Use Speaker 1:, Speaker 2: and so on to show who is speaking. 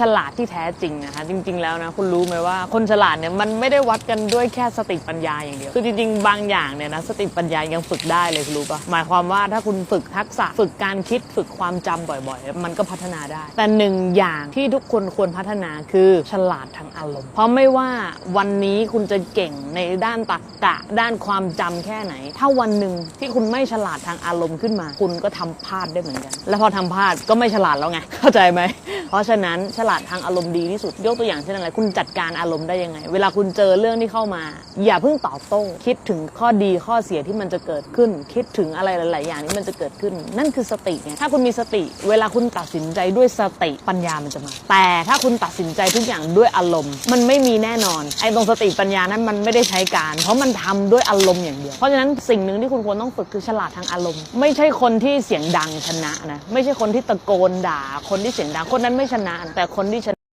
Speaker 1: ฉลาดที่แท้จริงนะคะจริง ๆ แล้วนะคุณรู้ไหมว่าคนฉลาดเนี่ยมันไม่ได้วัดกันด้วยแค่สติปัญญาอย่างเดียวคือจริงๆ บางอย่างเนี่ยนะสติปัญญายังฝึกได้เลยคุณรู้ปะหมายความว่าถ้าคุณฝึกทักษะฝึกการคิดฝึกความจำบ่อยๆ มันก็พัฒนาได้ แต่หนึ่งอย่างที่ทุกคนควรพัฒนาคือฉลาดทางอารมณ์ เพราะไม่ว่าวันนี้คุณจะเก่งในด้านตรรกะด้านความจำแค่ไหน ถ้าวันหนึ่งที่คุณไม่ฉลาดทางอารมณ์ขึ้นมา คุณก็ทำพลาดได้เหมือนกัน แล้วพอทำพลาดก็ไม่ฉลาดแล้วไงเข้าใจไหมเพราะฉะนั้นฉลาดทางอารมณ์ดีที่สุด ยกตัวอย่างเช่นอะไร คุณจัดการอารมณ์ได้ยังไง เวลาคุณเจอเรื่องที่เข้ามา อย่าเพิ่งตอบโต้ คิดถึงข้อดีข้อเสียที่มันจะเกิดขึ้น คิดถึงอะไรหลาย ๆ อย่างที่มันจะเกิดขึ้น นั่นคือสติไงถ้าคุณมีสติ เวลาคุณตัดสินใจด้วยสติปัญญามันจะมา แต่ถ้าคุณตัดสินใจทุกอย่างด้วยอารมณ์ มันไม่มีแน่นอนไอ้ตรงสติปัญญานั้นมันไม่ได้ใช้การ เพราะมันทำด้วยอารมณ์อย่างเดียวเพราะฉะนั้นสิ่งหนึ่งที่คุณควรต้องฝึกคือฉลาดทางอารมณ์ ไม่ใช่คนที่เสียงดังชนะนะไม่ใช่คนที่ตะโกนด่า คนที่เสียงดังคนนั้นไม่ชนะนะแต่คนที่ชน